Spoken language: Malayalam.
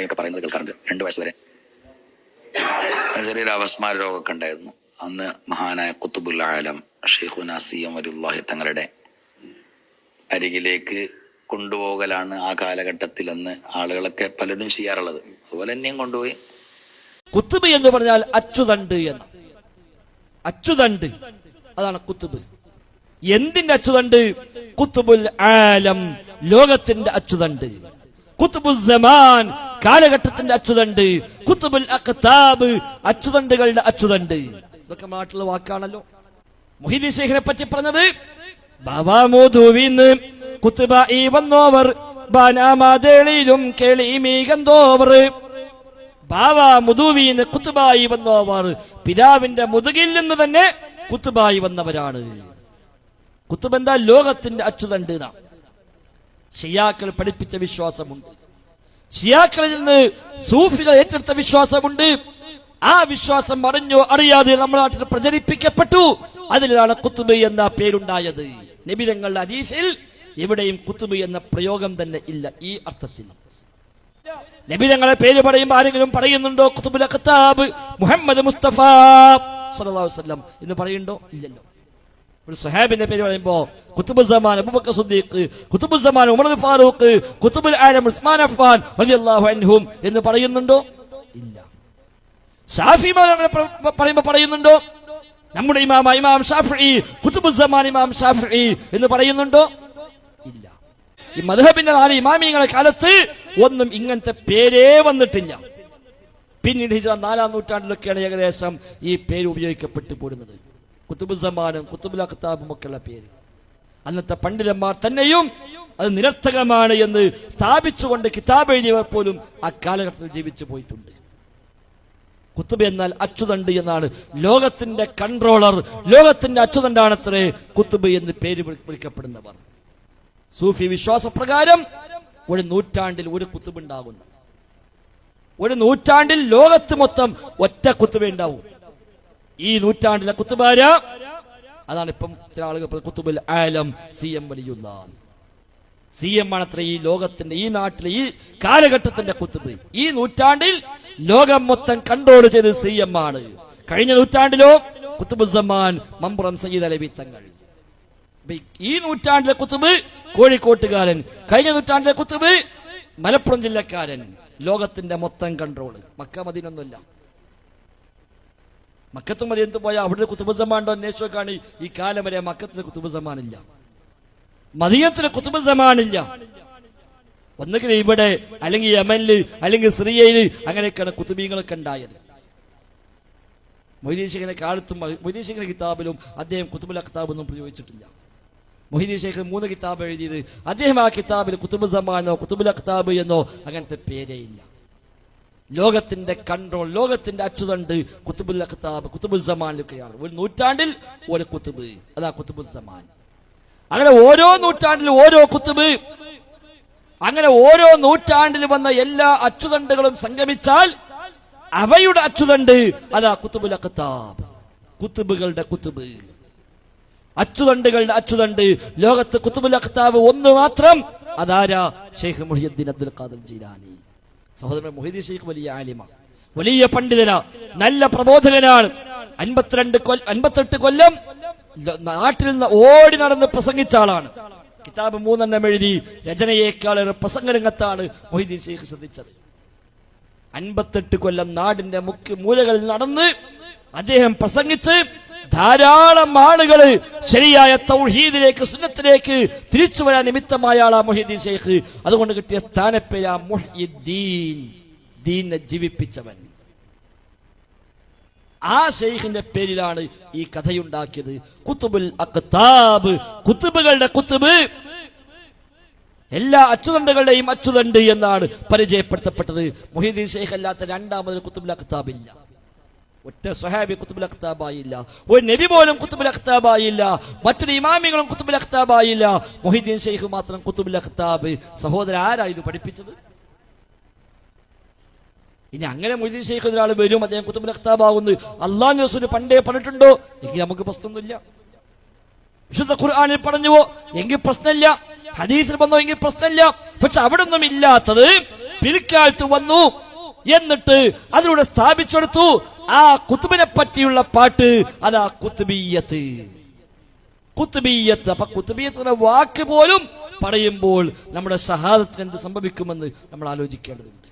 ഒക്കെ പറയുന്നത് കേൾക്കാറുണ്ട് രണ്ട് വയസ്സ് വരെ. ചെറിയൊരു അവസ്മാര രോഗമൊക്കെ ഉണ്ടായിരുന്നു. അന്ന് മഹാനായ കുത്തുബുൽ ആലം ഷെയ്ഖുന സി എം വരുല്ലാഹി തങ്ങളുടെ അരികിലേക്ക് കൊണ്ടുപോകലാണ് ആ കാലഘട്ടത്തിൽ അന്ന് ആളുകളൊക്കെ പലരും ചെയ്യാറുള്ളത്. അതുപോലെ എന്നെയും കൊണ്ടുപോയി. കുത്തുബ് എന്ന് പറഞ്ഞാൽ അച്ചുതണ്ട് എന്ന്. അച്ചുതണ്ട്. അതാണ് കുത്തുബ് എന്തിന്റെ അച്ചുതണ്ട്? കുത്തുബുൽ ആലം ലോകത്തിന്റെ അച്ചുതണ്ട്. കുത്തുബുൽ കാലഘട്ടത്തിന്റെ അച്ചുതണ്ട് കുത്തുബുൽ അഖ്താബ് അച്ചുതണ്ടുകളുടെ അച്ചുതണ്ട്. ഇതൊക്കെ നാട്ടിലെ വാക്കാണല്ലോ. മുഹിദി ശേഖരെ പറ്റി പറഞ്ഞത് ബാബാ കുത്തുബ ഈ വന്നോവർ ബാനാമാതേളിയിലും കേളി മീകന്തോവർ. ബാവ മുതുവീന്ന് കുത്തുബായി വന്നോവർ പിതാവിന്റെ മുതുകിൽ നിന്ന് തന്നെ കുത്തുബായി വന്നവരാണ്. കുത്തുബ് എന്താ? ലോകത്തിന്റെ അച്ചുതണ്ട് നാം ഷിയാക്കൾ പഠിപ്പിച്ച വിശ്വാസമുണ്ട്. ഷിയാക്കളിൽ നിന്ന് സൂഫികൾ ഏറ്റെടുത്ത വിശ്വാസമുണ്ട്. ആ വിശ്വാസം അറിഞ്ഞോ അറിയാതെ നമ്മുടെ നാട്ടിൽ പ്രചരിപ്പിക്കപ്പെട്ടു. അതിലാണ് കുത്തുബ് എന്ന പേരുണ്ടായത്. നബിതങ്ങളുടെ അതീസിൽ എവിടെയും കുത്തുബ് എന്ന പ്രയോഗം തന്നെ ഇല്ല ഈ അർത്ഥത്തിൽ. നബിതങ്ങളെ പേര് പറയുമ്പോൾ ആരെങ്കിലും പറയുന്നുണ്ടോ കുത്തുബുൽ മുഹമ്മദ് മുസ്തഫ സല്ലല്ലാഹു അലൈഹി വസല്ലം എന്ന് പറയുന്നുണ്ടോ? ഇല്ലല്ലോ. ഒരു സഹാബിന്റെ പേര് പറയുമ്പോ കുത്തുബ് സമാൻ അബൂബക്കർ സിദ്ദീഖ് കുത്തുബ് സമാൻ ഉമർ ഫാറൂഖ് കുത്തുബുൽ ആലം ഉസ്മാൻ അഫ്ഫാൻ റളിയല്ലാഹു അൻഹും എന്ന് പറയുന്നുണ്ടോ? ഇല്ല. ഷാഫി പറയുമ്പോ പറയുന്നുണ്ടോ? നമ്മുടെ ഇമാം ഇമാം ഷാഫി കുത്തുബ് സമാൻ ഇമാം ഷാഫി എന്ന് പറയുന്നുണ്ടോ? ഇല്ല. ഈ മധുഹബിന്റെ നാല് ഇമാമിയങ്ങളെ കാലത്ത് ഒന്നും ഇങ്ങനത്തെ പേരേ വന്നിട്ടില്ല. പിന്നീട് ഹിജറ നാലാം നൂറ്റാണ്ടിലൊക്കെയാണ് ഏകദേശം ഈ പേര് ഉപയോഗിക്കപ്പെട്ടു പോരുന്നത്. കുത്തുബുസമാനും കുത്തുബുൽ അഖ്താബും ഒക്കെയുള്ള പേര്. അന്നത്തെ പണ്ഡിതന്മാർ തന്നെയും അത് നിരർത്ഥകമാണ് എന്ന് സ്ഥാപിച്ചുകൊണ്ട് കിതാബ് എഴുതിയവർ പോലും ആ കാലഘട്ടത്തിൽ ജീവിച്ചു പോയിട്ടുണ്ട്. കുത്തുബ് എന്നാൽ അച്ചുതണ്ട് എന്നാണ്. ലോകത്തിന്റെ കൺട്രോളർ ലോകത്തിന്റെ അച്ചുതണ്ടാണ് അത്രേ കുത്തുബ് എന്ന് പേര് വിളി- വിളിക്കപ്പെടുന്നവർ. സൂഫി വിശ്വാസപ്രകാരം ഒരു നൂറ്റാണ്ടിൽ ഒരു കുത്തുബ് ഉണ്ടാകുന്നു. ഒരു നൂറ്റാണ്ടിൽ ലോകത്ത് മൊത്തം ഒറ്റ കുത്തുബ ഉണ്ടാവും. ഈ നൂറ്റാണ്ടിലെ കുത്തുബാര? അതാണ് ഇപ്പം ചില ആളുകൾ കുത്തുബുൽ ആലം സി എം വലിയുള്ള സി എം ആണ് അത്ര ഈ ലോകത്തിന്റെ ഈ നാട്ടിലെ ഈ കാലഘട്ടത്തിന്റെ കുത്തുബ്. ഈ നൂറ്റാണ്ടിൽ ലോകം മൊത്തം കൺട്രോൾ ചെയ്ത് സി എം ആണ്. കഴിഞ്ഞ നൂറ്റാണ്ടിലോ കുത്തുബുസമാൻ മമ്പുറം സയ്യിദ് അലവി തങ്ങൾ. ഈ- ഈ നൂറ്റാണ്ടിലെ കുത്തുബ് കോഴിക്കോട്ടുകാരൻ. കഴിഞ്ഞ നൂറ്റാണ്ടിലെ കുത്തുബ് മലപ്പുറം ജില്ലക്കാരൻ. ലോകത്തിന്റെ മൊത്തം കൺട്രോൾ മക്ക മദീനൊന്നുമില്ല മക്കത്തും മദീനത്ത് പോയാൽ അവിടുത്തെ കുത്തുബസമാണ്ടോ അന്വേഷിച്ചോക്കാണ് ഈ കാലം വരെ മക്കത്തിന് കുത്തുബസമാണില്ല മതിയത്തിന് മദീനത്തിന് കുത്തുബ് സമാനില്ല ഒന്നുകിൽ ഇവിടെ അല്ലെങ്കിൽ യമനിൽ അല്ലെങ്കിൽ സിറിയയിൽ അങ്ങനെയൊക്കെയാണ് കുത്തുബീങ്ങളൊക്കെ ഉണ്ടായത്. മൊയ്തീശിഖിന്റെ കാലത്തും മൊയ്തീശിഖിന്റെ കിതാബിലും അദ്ദേഹം കുത്തുബുൽ കിതാബൊന്നും പ്രയോഗിച്ചിട്ടില്ല. മൊഹീദീൻ മൂന്ന് കിതാബ് എഴുതിയത് അദ്ദേഹം ആ കിതാബിൽ കുത്തുബ് സമാനോ കുത്തുബുൽ കിതാബ് എന്നോ അങ്ങനത്തെ പേരേ ഇല്ല. ലോകത്തിന്റെ കൺട്രോൾ ലോകത്തിന്റെ അച്ചുതണ്ട് കുത്തുബുൽ കിതാബ് കുത്തുബുൽ സമാനിലൊക്കെയാണ്. ഒരു നൂറ്റാണ്ടിൽ ഒരു കുത്തുബ്. അതാ കുത്തുബുൽ സമാൻ. അങ്ങനെ ഓരോ നൂറ്റാണ്ടിലും ഓരോ കുത്തുബ്. അങ്ങനെ ഓരോ നൂറ്റാണ്ടിൽ വന്ന എല്ലാ അച്ചുതണ്ടുകളും സംഗമിച്ചാൽ അവയുടെ അച്ചുതണ്ട് അതാ കുത്തുബുൽ കിതാബ് കുത്തുബുകളുടെ കുത്തുബ്. അച്ചുതണ്ടുകളുടെ അച്ചുതണ്ട്. ലോകത്ത് കുത്തുബുൽ അഖ്താബ് ഒന്ന് മാത്രം. അതാരാ? ഷെയ്ഖ് മുഹിയുദ്ദീൻ അബ്ദുൽ ഖാദർ ജീലാനി. സഹോദരൻ മൊഹീദി ഷെയ്ഖ് വലിയ ആലിമ. വലിയ പണ്ഡിതന. നല്ല പ്രബോധകനാണ്. അൻപത്തിരണ്ട് അൻപത്തെട്ട് കൊല്ലം നാട്ടിൽ നിന്ന് ഓടി നടന്ന് പ്രസംഗിച്ച ആളാണ്. കിതാബ് മൂന്നെണ്ണം എഴുതി രചനയേക്കാളേറെ പ്രസംഗരംഗത്താണ് മൊഹീദ്ദീൻ ഷെയ്ഖ് ശ്രദ്ധിച്ചത്. അൻപത്തെട്ട് കൊല്ലം നാടിന്റെ മുഖ്യ മൂലകളിൽ നടന്ന് അദ്ദേഹം പ്രസംഗിച്ച് ധാരാളം ആളുകൾ ശരിയായ തൗഹീദിലേക്ക് സുന്നത്തിലേക്ക് തിരിച്ചു വരാൻ നിമിത്തമായ ആളാ മൊഹീദ്ദീൻ ഷെയ്ഖ് അതുകൊണ്ട് കിട്ടിയ സ്ഥാനപ്പേരാ മുഹ്യിദ്ദീൻ ദീനെ ജീവിപ്പിച്ചവൻ. ആ ഷെയ്ഖിന്റെ പേരിലാണ് ഈ കഥയുണ്ടാക്കിയത്. കുത്തുബുൽ അഖ്താബ്. കുത്തുബുകളുടെ കുത്തുബ്. എല്ലാ അച്ചുതണ്ടുകളുടെയും അച്ചുതണ്ട് എന്നാണ് പരിചയപ്പെടുത്തപ്പെട്ടത്. മൊഹീദ്ദീൻ ഷെയ്ഖ് അല്ലാത്ത രണ്ടാമത് കുത്തുബുൽ അഖ്താബില്ല. ഒറ്റ സ്വഹാബി കുത്തുബുൽ അഖ്താബായില്ല. ഒരു നബി പോലും കുത്തുബുൽ അഖ്താബായില്ല. മറ്റൊരു ഇമാമികളും കുത്തുബുൽ അഖ്താബായില്ല. മൊഹിദ്ദീൻ ഷെയ്ഖ് മാത്രം കുത്തുബുൽ അഖ്താബ്. സഹോദരൻ ആരാ ഇത് പഠിപ്പിച്ചത്? ഇനി അങ്ങനെ മൊഹിദ്ദീൻ ഷെയ്ഖ് ഒരാൾ വരും അദ്ദേഹം കുത്തുബുൽ അഖ്താബാവുന്നു. അള്ളാഹ് നസൂര് പണ്ടേ പറഞ്ഞിട്ടുണ്ടോ? എങ്കിൽ നമുക്ക് പ്രശ്നമൊന്നുമില്ല. വിശുദ്ധ ഖുർആാനിൽ പറഞ്ഞുവോ? എങ്കിൽ പ്രശ്നമില്ല. ഹദീസിൽ വന്നോ എങ്കിൽ പ്രശ്നമില്ല. പക്ഷെ അവിടെ ഒന്നും ഇല്ലാത്തത് പിൽക്കാലത്ത് വന്നു. എന്നിട്ട് അതിലൂടെ സ്ഥാപിച്ചെടുത്തു. ആ കുത്തുബിനെ പറ്റിയുള്ള പാട്ട് അതാ കുത്തുബീയത്ത് കുത്തുബീയത്ത് അപ്പൊ കുത്തുബീയത്തിന്റെ വാക്ക് പോലും പറയുമ്പോൾ നമ്മുടെ സഹാദത്തിന് എന്ത് സംഭവിക്കുമെന്ന് നമ്മൾ ആലോചിക്കേണ്ടതുണ്ട്.